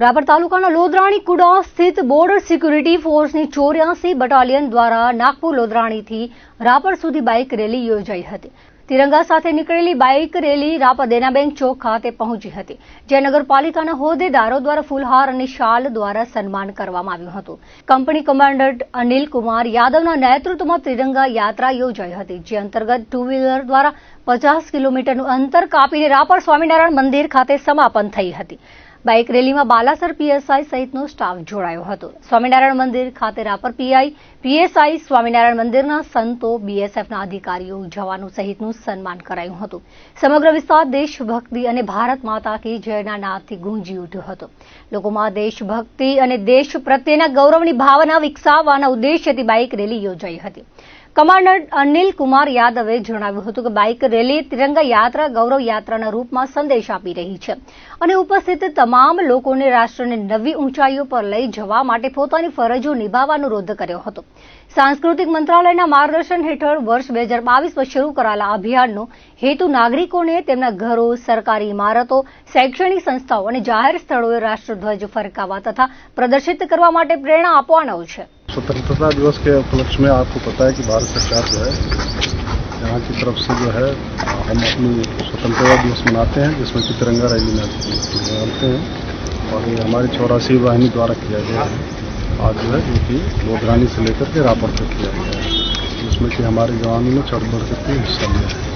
રાપર તાલુકાના લોદરાણી કુડા સ્થિત border security ફોર્સની ચોર્યાસી બટાલિયન દ્વારા નાગપુર લોધરાણીથી રાપર સુધી બાઇક રેલી યોજાઈ હતી. તિરંગા સાથે નીકળેલી બાઇક રેલી રાપર દેનાબેન ચોક ખાતે પહોંચી હતી. જે નગરપાલિકાના હોદ્દેદારો દ્વારા ફૂલહાર અને શાલ દ્વારા સન્માન કરવામાં આવ્યું હતું. કંપની કમાન્ડર અનિલ કુમાર યાદવના નેતૃત્વમાં ત્રિરંગા યાત્રા યોજાઈ હતી, જે અંતર્ગત ટુ વ્હીલર દ્વારા પચાસ કિલોમીટરનું અંતર કાપીને રાપર સ્વામિનારાયણ મંદિર ખાતે સમાપન થઈ હતી. બાઇક રેલીમાં બાલાસર પીએસઆઈ સહિતનો સ્ટાફ જોડાયો હતો. સ્વામિનારાયણ મંદિર ખાતે રાપર પીઆઈ, પીએસઆઈ સ્વામિનારાયણ મંદિરના સંતો, બીએસએફના અધિકારીઓ જવાનો સહિતનું સન્માન કરાયું હતું. સમગ્ર વિસ્તાર દેશભક્તિ અને ભારત માતા કી જયના નાદથી ગુંજી ઉઠ્યો હતો. લોકોમાં દેશભક્તિ અને દેશ પ્રત્યેના ગૌરવની ભાવના વિકસાવવાના ઉદ્દેશ્યથી બાઇક રેલી યોજાઈ હતી. કમાન્ડન્ટ અનિલ કુમાર યાદવે જણાવ્યું હતું કે બાઇક રેલી, તિરંગા યાત્રા, ગૌરવ યાત્રાના રૂપમાં સંદેશ આપી રહી છે. અને ઉપસ્થિત તમામ લોકોને રાષ્ટ્રને નવી ઊંચાઈઓ પર લઈ જવા માટે પોતાની ફરજો નિભાવવા અનુરોધ કર્યો હતો. સાંસ્કૃતિક મંત્રાલયના માર્ગદર્શન હેઠળ વર્ષ બે હજાર બાવીસમાં શરૂ કરાયેલા અભિયાનનો હેતુ નાગરિકોને તેમના ઘરો, સરકારી ઇમારતો, શૈક્ષણિક સંસ્થાઓ અને જાહેર સ્થળોએ રાષ્ટ્રધ્વજ ફરકાવવા તથા પ્રદર્શિત કરવા માટે પ્રેરણા આપવાનો છે. स्वतंत्रता दिवस के उपलक्ष्य में आपको पता है कि भारत सरकार जो है, यहाँ की तरफ़ से जो है, हम अपनी स्वतंत्रता दिवस मनाते हैं, जिसमें कि तिरंगा रैली निकालते हैं। और ये हमारी चौरासी वाहिनी द्वारा किया गया है। आज जो है, जो कि लोधरानी से लेकर के रापड़ तक किया गया है। जिसमें कि हमारे जवानों ने चढ़ बढ़ करके हिस्सा लिया है।